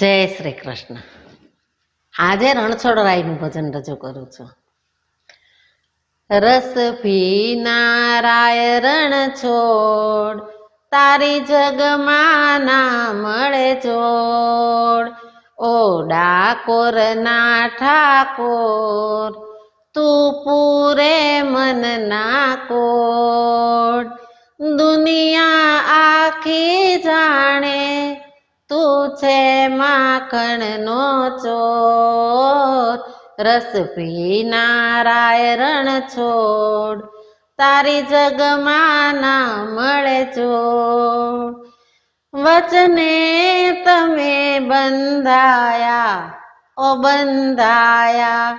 જય શ્રી કૃષ્ણ. આજે રણછોડરાયનું ભજન રજૂ કરું છું. રસ પીનારાય રણછોડ, તારી જગમાં ના મળે જોડ ઓ ડાકોર ના ઠાકોર, તું પૂરે મન ના કોડ. દુનિયા આખી જાણે તું છે માખણનો ચોર રસ પીનારાય રણ છોડ, તારી જગમાં ના મળે છો વચને તમે બંધાયા, ઓ બંધાયા,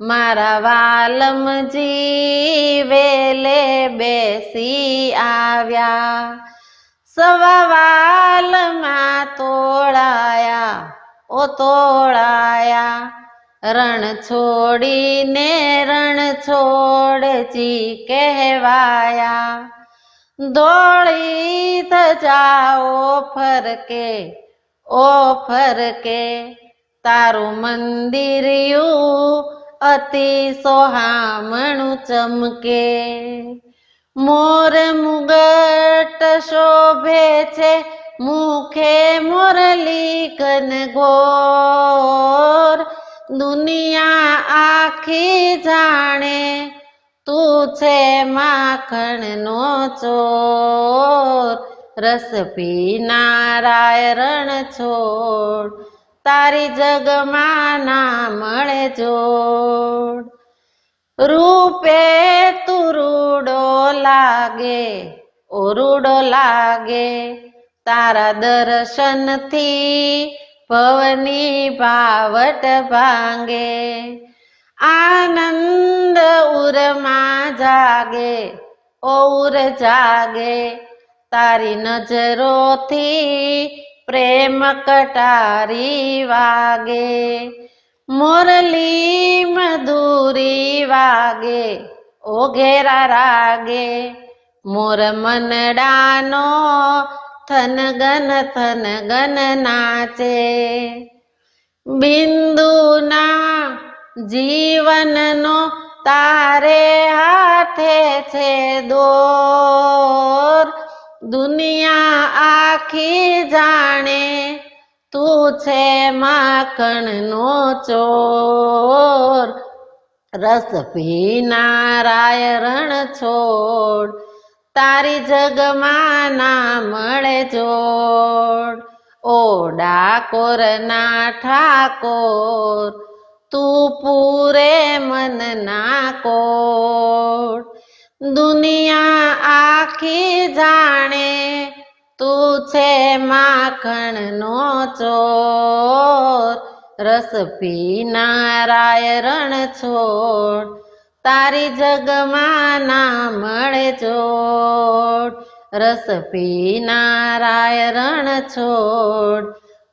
મારા વાલમજી વેલે બેસી આવ્યા. સવાલમાં ઓ તોળાયા રણ છોડીને રણ છોડજી કહેવાયા. દોડી જાઓ ફરકે, ઓ ફરકે. તારું મંદિરિયું અતિ સોહામણું ચમકે. મોર મુગટ શોભે છે મુખે મુરલી કન ગોર. દુનિયા આખી જાણે તું છે માખણનો ચોર. રસ પીનારાય રણ છોડ. તારી જગમાં ના મળે જોડ. રૂપે તુરુડો લાગે ઓરુડો લાગે. તારા દર્શનથી ભવની ભાવટ ભાંગે. આનંદ ઉરમાં જાગે, ઓર જાગે. તારી નજરોથી પ્રેમ કટારી વાગે. મોરલી મધુરી વાગે ઓ ઘેરા રાગે. મોર મનડાનો થન ગન થન ગન નાચે. બિંદુના જીવનનો તારે હાથે છે દોર. દુનિયા આખી જાણે તું છે માખણનો ચોર. રસ પીનારાય રણ છોડ. તારી જગમાં ના મળે જોડ ઓ ડાકોર, ના ઠાકોર, તું પૂરે મન ના કોડ દુનિયા આખી જાણે તું છે માખણનો ચોર. રસ પીનારાય રણ છોડ તારી જગમાં ના મળે જોડ રસ પીનારાય રણ છોડ.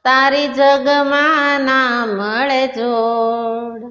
તારી જગમાં ના મળે જોડ